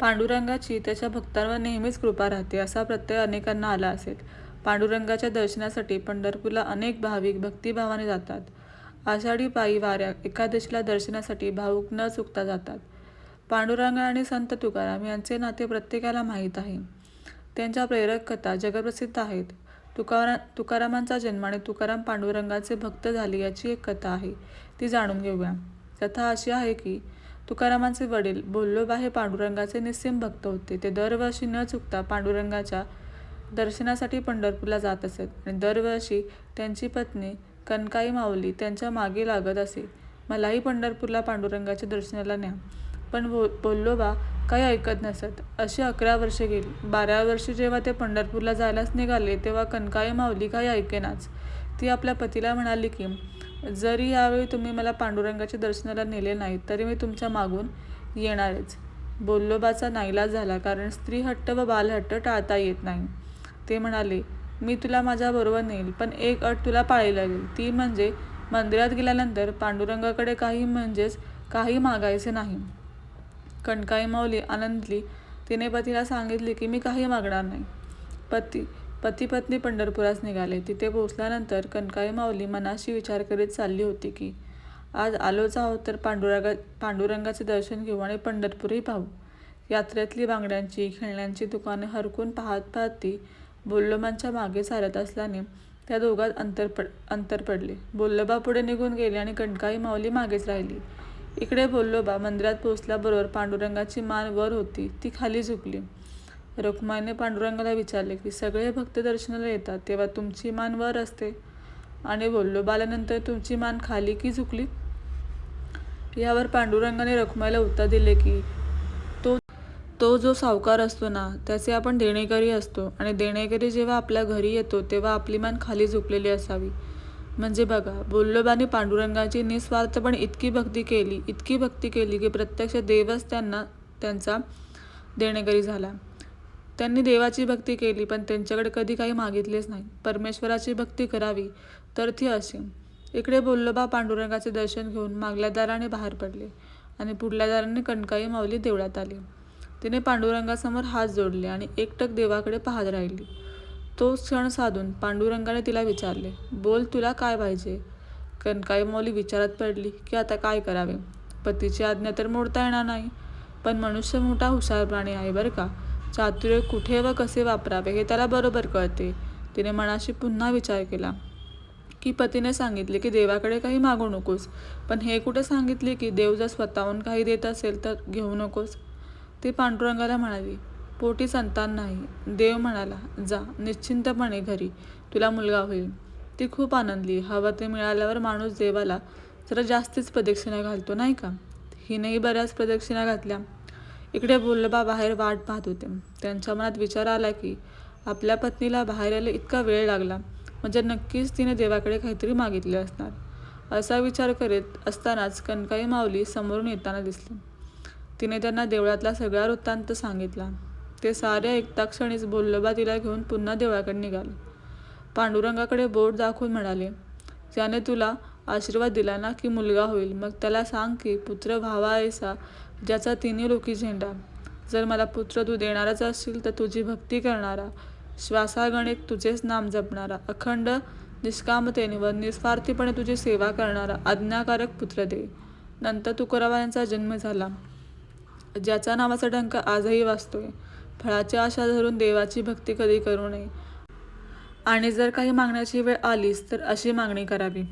पांडुरंगाची त्याच्या भक्तांवर नेहमीच कृपा राहते असा प्रत्यय अनेकांना आला असेल. पांडुरंगाच्या दर्शनासाठी पंढरपूरला अनेक भाविक भक्तिभावाने जातात. आषाढी पायी वाऱ्या एकादशीला दर्शनासाठी भावुक न चुकता जातात. पांडुरंग आणि संत तुकाराम यांचे नाते प्रत्येकाला माहीत आहे. त्यांच्या प्रेरक कथा जगप्रसिद्ध आहेत. तुकारा तुकारामांचा जन्म आणि तुकाराम पांडुरंगाचे भक्त झाले याची एक कथा आहे. ती जाणून घेऊया. कथा अशी आहे की तुकारामांचे वडील बोल्लोबा हे पांडुरंगाचे निस्सिम भक्त होते. ते दरवर्षी न चुकता पांडुरंगाच्या दर्शनासाठी पंढरपूरला जात असत आणि दरवर्षी त्यांची पत्नी कनकाई माऊली त्यांच्या मागे लागत असे. मलाही पंढरपूरला पांडुरंगाच्या दर्शनाला न्या. पण बो बोल्लोबा काही ऐकत नसत. अशी अकरा वर्षे गेली. बाराव्या वर्षी जेव्हा ते पंढरपूरला जायलाच निघाले तेव्हा कनकाई माऊली काही ऐकेनाच. ती आपल्या पतीला म्हणाली की जरी यावेळी तुम्ही मला पांडुरंगाच्या दर्शनाला नेले नाहीत तरी मी तुमच्या मागून येणारच. बोल्लोबाचा नाईलाज झाला कारण स्त्री हट्ट व बालहट्ट टाळता येत नाही. ते म्हणाले मी तुला माझ्याबरोबर नेईल पण एक अट तुला पाळावी लागेल. ती म्हणजे मंदिरात गेल्यानंतर पांडुरंगाकडे काही म्हणजेच काही मागायचे नाही. कणकाई माऊली आनंदली तिने पतीला सांगितले की मी काही मागणार नाही. पती पती पत्नी पंढरपुरास निघाले. तिथे पोहोचल्यानंतर कणकाई माऊली मनाशी विचार करीत चालली होती की आज आलोच आहोत तर पांडुरंगा पांडुरंगाचे दर्शन घेऊ आणि पंढरपूरही पाहू. यात्रेतली बांगड्यांची खेळण्यांची दुकाने हरकून पाहत पाहत ती बोल्लोबांच्या मागे चालत असल्याने त्या दोघात अंतर पड अंतर पडले. बोल्लोबा पुढे निघून गेले आणि कणकाई माऊली मागेच राहिली. इकडे बोल्लोबा मंदिरात पोहोचल्याबरोबर पांडुरंगाची मान वर होती. ती खाली झुकली. रखुमाईने पांडुरंगाला विचारले की सगळे भक्त दर्शनाला येतात तेव्हा तुमची मान वर असते. आणि बोललो आल्यानंतर तुमची मान खाली की झुकली? यावर पांडुरंगाने रखुमाईला उत्तर दिले की तो तो जो सावकार असतो ना त्याचे आपण देणेकरी असतो. आणि देणेकरी जेव्हा आपल्या घरी येतो तेव्हा आपली मान खाली झुकलेली असावी. म्हणजे बघा बोल्लोबाने पांडुरंगाची निस्वार्थपणे इतकी भक्ती केली इतकी भक्ती केली की प्रत्यक्ष देवच त्यांना त्यांचा देणेकरी झाला. त्यांनी देवाची भक्ती केली पण त्यांच्याकडे कधी काही मागितलेच नाही. परमेश्वराची भक्ती करावी तर ती अशी. इकडे बोल्लोबा पांडुरंगाचे दर्शन घेऊन मागल्या दाराने बाहेर पडले आणि पुढल्या दाराने कणकाई माऊली देवळात आली. तिने पांडुरंगासमोर हात जोडले आणि एकटक देवाकडे पाहत राहिली. तो क्षण साधून पांडुरंगाने तिला विचारले बोल तुला काय पाहिजे? कणकाई माऊली विचारात पडली की आता काय करावे? पतीची आज्ञा तर मोडता येणार नाही पण मनुष्य मोठा हुशार प्राणी आहे बरं का? चातुर्य कुठे व कसे वापरावे हे त्याला बरोबर कळते. तिने मनाशी पुन्हा विचार केला. की पतीने सांगितले की देवाकडे काही मागू नकोस पण हे कुठे सांगितले की देव जर स्वतःहून काही देत असेल तर घेऊ नकोस? ती पांडुरंगाला म्हणाली पोटी संतान नाही. देव म्हणाला जा निश्चिंतपणे घरी. तुला मुलगा होईल. ती खूप आनंदली. हवं ते मिळाल्यावर माणूस देवाला जरा जास्तीच प्रदक्षिणा घालतो नाही का? हिनेही बऱ्याच प्रदक्षिणा घातल्या. इकडे बोलबा बाहेर वाट पाहत होते. त्यांच्या मनात विचार आला की आपल्या पत्नीला बाहेर यायला इतका वेळ लागला. म्हणजे नक्कीच तिने देवाकडे काहीतरी मागितले असणार. असा विचार करीत असतानाच कनकाई माऊली समोरून येताना दिसली. तिने त्यांना देवळातला सगळा वृत्तांत सांगितला. ते सारे ऐकता क्षणीच बोल्लोबा तिला घेऊन पुन्हा देवळाकडे निघाले. पांडुरंगाकडे बोट दाखवून म्हणाले ज्याने तुला आशीर्वाद दिला ना की मुलगा होईल मग त्याला सांग की पुत्र व्हावा ऐसा ज्याचा तिन्ही लोकी झेंडा. जर मला पुत्र तू देणारच असशील तर तुझी भक्ती करणारा श्वासागणिक तुझेच नाम जपणारा अखंड निष्कामतेने व निस्वार्थीपणे तुझी सेवा करणारा आज्ञाकारक पुत्र दे. नंतर तुकोराबा यांचा जन्म झाला. ज्याचा नावाचा डंक आजही वाचतोय. फळाची आशा धरून देवाची भक्ती कधी करू नये. आणि जर काही मागण्याची वेळ आलीच तर अशी मागणी करावी.